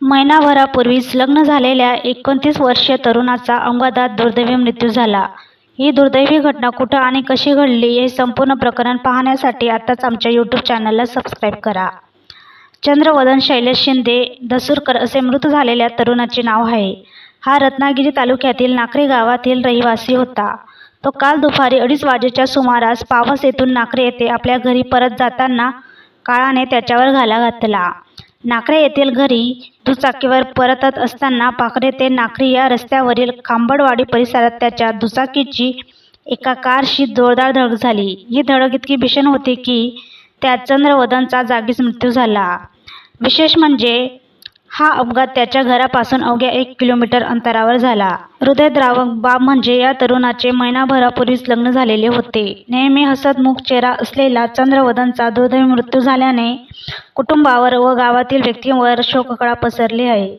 महिनाभरापूर्वीच लग्न झालेल्या एकोणतीस वर्षीय तरुणाचा अपघातात दुर्दैवी मृत्यू झाला. ही दुर्दैवी घटना कुठं आणि कशी घडली हे संपूर्ण प्रकरण पाहण्यासाठी आत्ताच आमच्या यूट्यूब चॅनलला सबस्क्राईब करा. चंद्रवदन शैलेश शिंदे दसूरकर असे मृत झालेल्या तरुणाचे नाव आहे. हा रत्नागिरी तालुक्यातील नाकरे गावातील रहिवासी होता. तो काल दुपारी अडीच वाजेच्या सुमारास पावस येथून नाकरे येथे आपल्या घरी परत जाताना काळाने त्याच्यावर घाला घातला. नाकरे येथील घरी दुचाकीवर परतत असताना पाखरे ते नाकरी या रस्त्यावरील खांबडवाडी परिसरात त्याच्या दुचाकीची एका कारशी जोरदार धडक झाली. ही धडक इतकी भीषण होती की त्यात चंद्रवदनचा जागीच मृत्यू झाला. विशेष म्हणजे हा अपघात त्याच्या घरापासून अवघ्या एक किलोमीटर अंतरावर झाला. हृदयद्रावक बाब म्हणजे या तरुणाचे महिनाभरापूर्वीच लग्न झालेले होते. नेहमी हसतमुख चेहरा असलेला चंद्रवदनचा दुर्दैव मृत्यू झाल्याने कुटुंबावर व गावातील व्यक्तींवर शोककळा पसरली आहे.